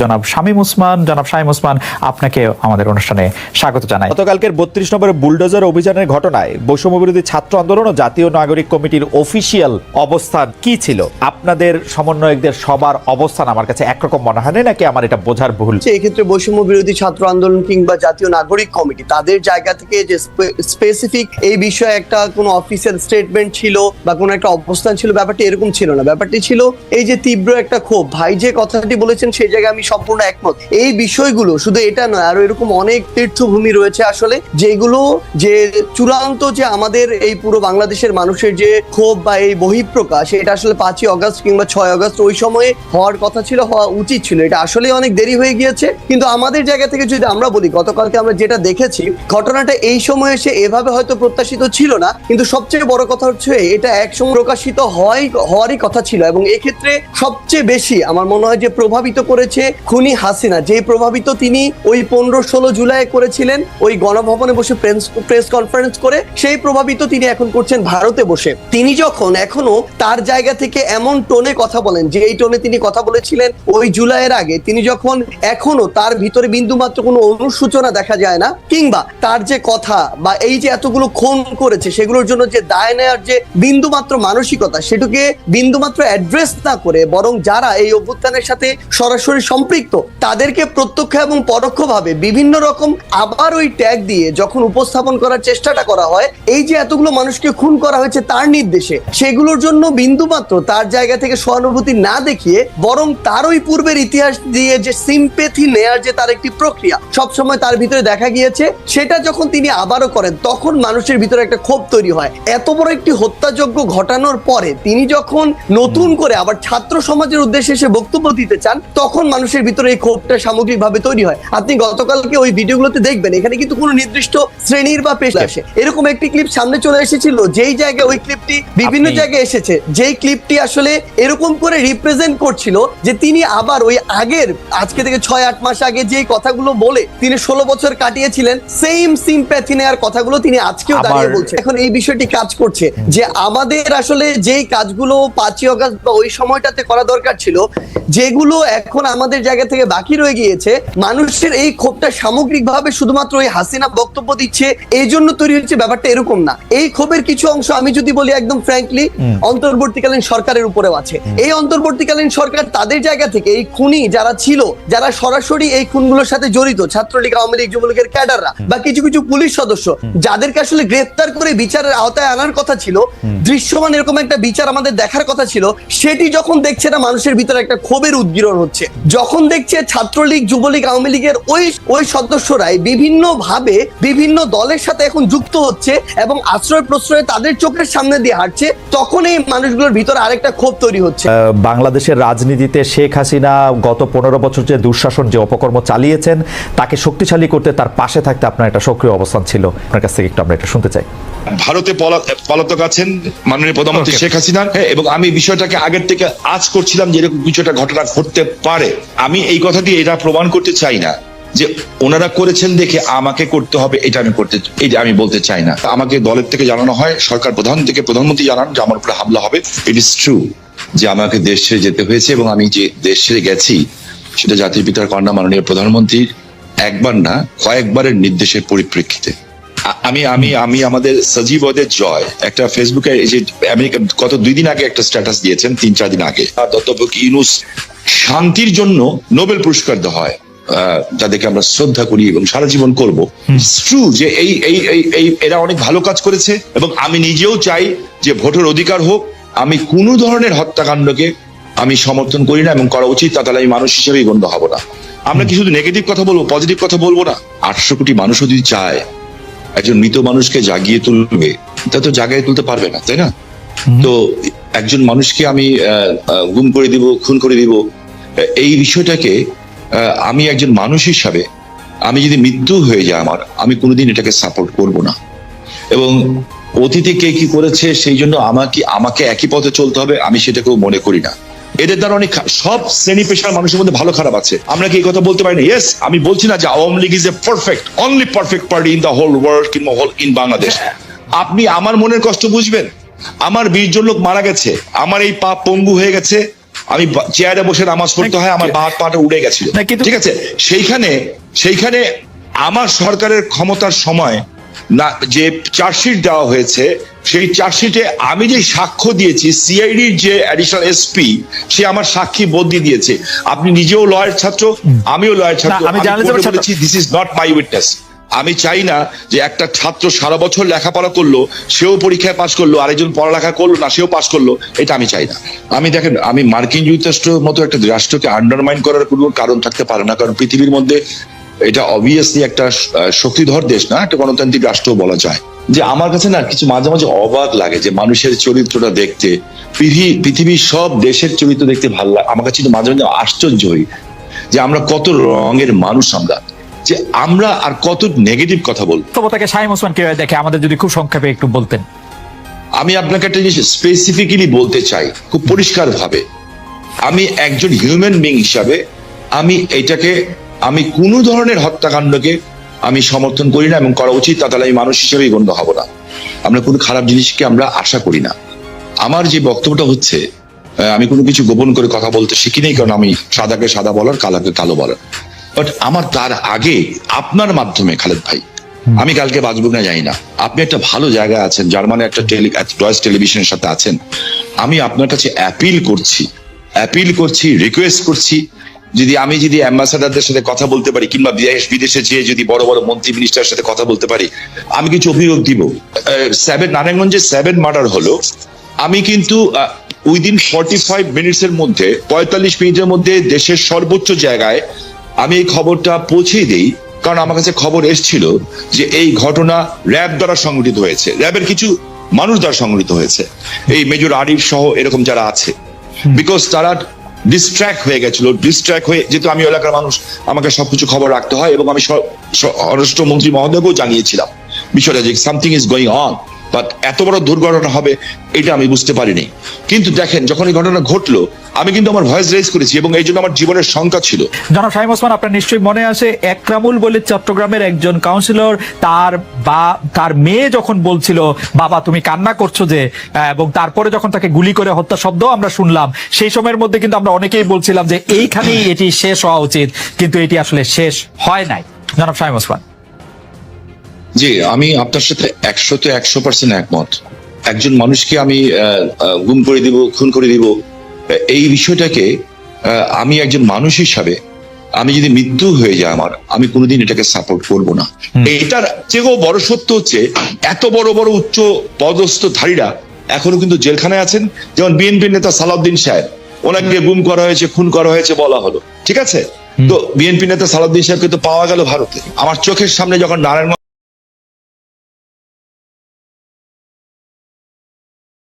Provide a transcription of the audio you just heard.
জনাব শামীম উসমান। জনাব শামীম উসমান আপনাকে আমাদের অনুষ্ঠানে স্বাগত জানাই। গতকালকের বত্রিশ নম্বরের বুলডোজার অভিযানের ঘটনায় বৈষম্য বিরোধী ছাত্র আন্দোলন ও জাতীয় নাগরিক কমিটির অফিসিয়াল অবস্থান কি ছিল? আপনাদের সমন্বয়কদের সবার অবস্থান আমার কাছে একরকম মনে হয় না নাকি আমার এটা বোঝার ভুল? এক্ষেত্রে বৈষম্য বিরোধী ছাত্র আন্দোলন কিংবা জাতীয় নাগরিক কমিটি তাদের জায়গা থেকে যে স্পেসিফিক এই বিষয়ে একটা কোনো অফিসিয়াল স্টেটমেন্ট ছিল বা কোনো একটা অবস্থান ছিল ব্যাপারটি এরকম ছিল না। ব্যাপারটি ছিল এই যে তীব্র একটা ক্ষোভ। ভাই যে কথাটি বলেছেন সেই জায়গায় আমি সম্পূর্ণ একমত। এই বিষয়গুলো শুধু এটা নয়, আরও এরকম অনেক তীর্থভূমি রয়েছে আসলে, যেগুলো যে চূড়ান্ত যে আমাদের এই পুরো বাংলাদেশের মানুষের যে ক্ষোভ বা এই বহিঃপ্রকাশ, এটা আসলে পাঁচই অগস্ট কিংবা ছয় অগস্ট ওই সময়ে হওয়ার কথা ছিল, হওয়া উচিত ছিল। এটা আসলে অনেক দেরি হয়ে গিয়েছে। কিন্তু আমাদের জায়গা থেকে যদি আমরা বলি, গতকালকে আমরা যেটা দেখেছি, ঘটনাটা এই সময় এসে এভাবে হয়তো প্রত্যাশিত ছিল না, কিন্তু সবচেয়ে বড় কথা হচ্ছে, এটা একসময় প্রকাশিত হয়, হওয়ারই কথা ছিল এবং এক্ষেত্রে সবচেয়ে বেশি আমার মনে হয় যে প্রভাবিত করেছে খুনি হাসিনা যে প্রভাবিত তিনি ওই পনেরো ষোলো জুলাই করেছিলেন, ওই গণভবনে বসে প্রেস কনফারেন্স করে, সেই প্রভাবিত তিনি এখন করছেন ভারতে বসে। তিনি যখন এখনও তার জায়গা থেকে এমন টোনে কথা বলেন যে এই টোনে তিনি কথা বলেছিলেন ওই জুলাইয়ের আগে, তিনি যখন এখনও তার ভিতরে বিন্দু মাত্র কোনো অনুসূচনা দেখা যায় না, কিংবা তার যে কথা বা এই যে এতগুলো খুন করেছে, সেগুলোর জন্য যে দায় নেওয়ার যে বিন্দু মাত্র মানসিকতা, সেটুকে বিন্দু মাত্র অ্যাড্রেস না করে, বরং যারা এই অভ্যুত্থানের সাথে সরাসরি সম্পৃক্ত, তাদেরকে প্রত্যক্ষ এবং পরোক্ষভাবে বিভিন্ন রকম আবার ওই ট্যাগ দিয়ে যখন উপস্থাপন করার চেষ্টাটা করা হয়, এই যে এতগুলো মানুষকে খুন করা হয়েছে তার নির্দেশে, সেগুলোর জন্য বিন্দু মাত্র তার জায়গা থেকে সহানুভূতি না দেখিয়ে বরং তার ওই পূর্বের ইতিহাস দিয়ে যে সিম্পেথি নেয়ার যে তার একটি প্রক্রিয়া, সবসময় তার ভিতরে দেখা গিয়েছে, সেটা যখন তিনি আবারও করেন, তখন মানুষের ভিতরে একটা ক্ষোভ তৈরি হয়। এত বড় একটি হত্যাযজ্ঞ ঘটানোর পরে তিনি যখন নতুন করে আবার ছাত্র সমাজের উদ্দেশ্যে এসে বক্তব্য দিতে চান, তখন মানুষের ভিতরে এই ক্ষোভটা সামগ্রিকভাবে তৈরি হয়। আপনি গতকালকে ওই ভিডিওগুলোতে দেখবেন এখানে কিন্তু কোনো নির্দিষ্ট শ্রেণির বা পেশা আসে। এরকম একটি ক্লিপ সামনে চলে এসেছিল যেই জায়গায় ওই ক্লিপটি বিভিন্ন জায়গায় এসেছে যেই ক্লিপটি আসলে এরকম করে রিপ্রেজেন্ট করছিল যে তিনি আবার ওই আগের আজকে থেকে ছয় আট মাস আগে যে কথাগুলো বলে তিনি ষোলো বছর কাটিয়েছিলেন সেম সিম্প্যাথি নেওয়ার কথাগুলো তিনি আজকেও দাঁড়িয়ে বলছে। এখন এই বিষয়টি কাজ করছে যে আমাদের আসলে যেই কাজগুলো পাঁচই অগস্ট বা ওই সময়টাতে করা দরকার ছিল যেগুলো এখন আমাদের জায়গা থেকে বাকি রয়ে গিয়েছে। মানুষের এই ক্ষোভটা সামগ্রিকভাবে শুধুমাত্র ওই হাসিনা বক্তব্য দিচ্ছে এই জন্য তৈরি হচ্ছে ব্যাপারটা এরকম না। এই ক্ষোভের কিছু অংশ আমি যদি বলি একদম ফ্র্যাঙ্কলি অন্তর্বর্তীকালীন সরকারের উপরেও আছে। এই অন্তর্বর্তীকালীন সরকার তাদের জায়গা থেকে এই খুনি যারা ছিল যারা সরাসরি এই খুনগুলোর সাথে জড়িত ছাত্রলীগ আওয়ামী লীগ যুবলীগের ক্যাডাররা বা কিছু কিছু পুলিশ সদস্য যাদেরকে আসলে গ্রেফতার করে বিচারের আওতায় আনার কথা ছিল দৃশ্যমান এরকম একটা বিচার আমাদের দেখার কথা ছিল সেটি যখন দেখছে না মানুষের ভিতরে একটা ক্ষোভের উদ্গীরণ হচ্ছে। যখন দেখছে ছাত্রলীগ যুবলীগ আওয়ামী লীগের ওই ওই সদস্যরাই বিভিন্ন ভাবে বিভিন্ন দলের সাথে এখন যুক্ত হচ্ছে এবং আশ্রয় প্রশ্রয় তাদের চোখের সামনে দিয়ে হাঁটছে। তখন এই মানুষগুলোর ভিতরে আরেকটা ক্ষোভ তৈরি হচ্ছে। বাংলাদেশের রাজনীতিতে শেখ হাসিনা গত পনেরো বছর যে দুঃশাসন যে অপকর্ম চালিয়েছেন তাকে শক্তিশালী করতে তার পাশে থাকতে আপনার একটা সক্রিয় অবস্থান ছিল। আপনার কাছ থেকে একটু আমরা এটা শুনতে চাই। ভারতে পলা- পলাতক আছেন মাননীয় প্রধানমন্ত্রী শেখ হাসিনা। হ্যাঁ, এবং আমি বিষয়টাকে আগের থেকে আজ করছিলাম যে এরকম কিছু একটা ঘটনা ঘটতে পারে। আমি এই কথা দিয়ে এটা প্রমাণ করতে চাই না যে ওনারা করেছেন দেখে আমাকে করতে হবে, এটা আমি করতে এটা আমি বলতে চাই না। আমাকে দলের থেকে জানানো হয়, সরকার প্রধান থেকে প্রধানমন্ত্রী জানান যে আমার উপরে হামলা হবে। ইট ইস ট্রু যে আমাকে দেশ ছেড়ে যেতে হয়েছে এবং আমি যে দেশ ছেড়ে গেছি, সেটা জাতির পিতার কন্যা মাননীয় প্রধানমন্ত্রীর একবার না, কয়েকবারের নির্দেশের পরিপ্রেক্ষিতে। আমি আমি আমি আমাদের সজীব ওদের জয়। একটা ফেসবুকে যে আমেরিকা গত দুই দিন আগে একটা স্ট্যাটাস দিয়েছেন তিন চার দিন আগে। দত্তভোগ ইউনুস শান্তির জন্য নোবেল পুরস্কার দেওয়া হয়। যাদেরকে আমরা শ্রদ্ধা করি এবং সারা জীবন করব। ট্রু যে এই এই এই এই এরা অনেক ভালো কাজ করেছে এবং আমি নিজেও চাই যে ভোটের অধিকার হোক। আমি কোনো ধরনের হত্যাকাণ্ডকে আমি সমর্থন করি না এবং করা উচিত তা তাহলে আমি মানুষ হিসেবেই গণ্য হব না। আমরা কি শুধু নেগেটিভ কথা বলব পজিটিভ কথা বলব না? আটশো কোটি মানুষও যদি চায় একজন মৃত মানুষকে জাগিয়ে তুলবে তা তো জাগায় তুলতে পারবে না তাই না? তো একজন মানুষকে আমি গুম করে দিব খুন করে দিব এই বিষয়টাকে আমি একজন মানুষ হিসাবে আমি যদি মৃত্যু হয়ে যায় আমার আমি কোনোদিন এটাকে সাপোর্ট করব না। এবং অতীতে কে কি করেছে সেই জন্য আমাকে আমাকে একই পথে চলতে হবে আমি সেটাকেও মনে করি না। এদের দ্বারা অনেক সব শ্রেণি পেশার মানুষের মধ্যে ভালো খারাপ আছে। আমরা কি এই কথা বলতে পারি না? ইয়েস আমি বলছি না যে Awami League is a perfect only perfect party in the whole world কিংবা হোল ইন বাংলাদেশ আপনি আমার মনের কষ্ট বুঝবেন। আমার বিশ জন লোক মারা গেছে। আমার এই পা পঙ্গু হয়ে গেছে। আমি চেয়ারে বসে নামাজ পড়তে হয় আমার বাহাত পাটা উড়ে গেছিল। ঠিক আছে? সেইখানে সেইখানে আমার সরকারের ক্ষমতার সময় না যে চার্জশিট দেওয়া হয়েছে সেই চার্জশিটে আমি যে সাক্ষ্য দিয়েছি সিআইডির যে অ্যাডিশনাল এসপি সে আমার সাক্ষী বদলি দিয়েছে। আপনি নিজেও লয়ার ছাত্র আমিও লয়ার ছাত্র। আমি বলেছি this is not my witness আমি চাই না যে একটা ছাত্র সারা বছর লেখাপড়া করল সেও পরীক্ষায় পাশ করল আরেকজন পড়ালেখা করল না সেও পাশ করল এটা আমি চাই না। আমি দেখেন আমি মার্কিন যুক্তরাষ্ট্র মতো একটা রাষ্ট্রকে আন্ডারমাইন করার কোনো কারণ থাকতে পারে না কারণ পৃথিবীর মধ্যে এটা অবভিয়াসলি একটা শক্তিধর দেশ না একটা গণতান্ত্রিক রাষ্ট্র বলা যায়। যে আমার কাছে না কিছু মাঝে মাঝে অবাক লাগে যে মানুষের চরিত্রটা দেখতে পৃথিবী পৃথিবীর সব দেশের চরিত্র দেখতে ভালো লাগে। আমার কাছে মাঝে মাঝে আশ্চর্য হই যে আমরা কত রঙের মানুষ আমরা যে আমরা আর কত নেগেটিভ কথা বলব। বাস্তবতাকে শাহিম ওসমান কীভাবে দেখে? আমাদের যদি খুব সংক্ষেপে একটু বলতেন। আমি আপনাকে একটা জিনিস স্পেসিফিক্যালি বলতে চাই খুব পরিষ্কার ভাবে আমি একজন হিউম্যান বিং হিসাবে আমি এটাকে আমি কোনো ধরনের হত্যাকাণ্ডকে আমি সমর্থন করি না এবং করা উচিত তা তাহলে আমি মানুষ হিসেবেই গণ্য হব না। আমরা কোনো খারাপ জিনিসকে আমরা আশা করি না। আমার যে বক্তব্যটা হচ্ছে আমি কোনো কিছু গোপন করে কথা বলতে শিখি নেই কারণ আমি সাদাকে সাদা বলার কালাকে কালো বলার। বাট আমার তার আগে আপনার মাধ্যমে খালেদ ভাই আমি কালকে বাঁচবো না জানি না। আপনি একটা ভালো জায়গায় আছেন জার্মানে একটা টেলি ডয়েস টেলিভিশনের সাথে আছেন। আমি আপনার কাছে অ্যাপিল করছি অ্যাপিল করছি রিকোয়েস্ট করছি যদি আমি যদি অ্যাম্বাসাডারদের সাথে কথা বলতে পারি কিংবা বিদেশ বিদেশে যেয়ে যদি বড় বড় মন্ত্রী মিনিস্টার সাথে কথা বলতে পারি আমি কিছু অভিযোগ দিব। সেভেন নারায়ণগঞ্জে সেভেন মার্ডার হলো। আমি কিন্তু উইদিন ফর্টি ফাইভ মিনিটস এর মধ্যে পঁয়তাল্লিশ মিনিটের মধ্যে দেশের সর্বোচ্চ জায়গায় আমি এই খবরটা পৌঁছে দিই। কারণ আমার কাছে খবর এসেছিল যে এই ঘটনা র্যাব দ্বারা সংগঠিত হয়েছে। র্যাবের কিছু মানুষ দ্বারা সংগঠিত হয়েছে। এই মেজর আরিফ সহ এরকম যারা আছে। বিকজ তারা ডিস্ট্র্যাক্ট হয়ে গেছিল ডিস্ট্র্যাক্ট হয়ে যেহেতু আমি এলাকার মানুষ, আমাকে সবকিছু খবর রাখতে হয় এবং আমি স্বরাষ্ট্রমন্ত্রী মহোদয়কেও জানিয়েছিলাম বিষয়টা যে something is going on but এত বড় দুর্ঘটনা হবে, এটা আমি বুঝতে পারিনি। কিন্তু দেখেন, যখন এই ঘটনা ঘটলো, আমি কিন্তু আমার ভয়েস রেজ করেছি এবং এই জন্য আমার জীবনের শঙ্কা ছিল। জনাব শাহিম ওসমান, আপনার নিশ্চয়ই মনে আছে, একরামুল বলে চট্টগ্রামের একজন কাউন্সিলর তার বা, তার মেয়ে যখন বলছিল, বাবা, তুমি কান্না করছ যে এবং তারপরে যখন তাকে গুলি করে হত্যা শব্দ আমরা শুনলাম, সেই সময়ের মধ্যে কিন্তু আমরা অনেকেই বলছিলাম যে, এইখানেই এটি শেষ হওয়া উচিত। কিন্তু এটি আসলে শেষ হয় নাই। জনাব শাহিম ওসমান। জি আমি আপনার সাথে একশোতে একশো পার্সেন্ট একমত। একজন মানুষকে আমি গুম করে দিব খুন করে দিব এই বিষয়টাকে আমি একজন মানুষ হিসাবে আমি যদি মৃত্যু হয়ে যায় আমার আমি কোনোদিন এটাকে সাপোর্ট করব না। এটার চেয়েও বড় সত্য হচ্ছে এত বড় বড় উচ্চ পদস্থ ধারীরা এখনও কিন্তু জেলখানায় আছেন। যেমন বিএনপি নেতা সালাউদ্দিন সাহেব ওনাকে গুম করা হয়েছে খুন করা হয়েছে বলা হলো। ঠিক আছে? তো বিএনপি নেতা সালাউদ্দিন সাহেবকে তো পাওয়া গেল ভারতে। আমার চোখের সামনে যখন নারায়ণ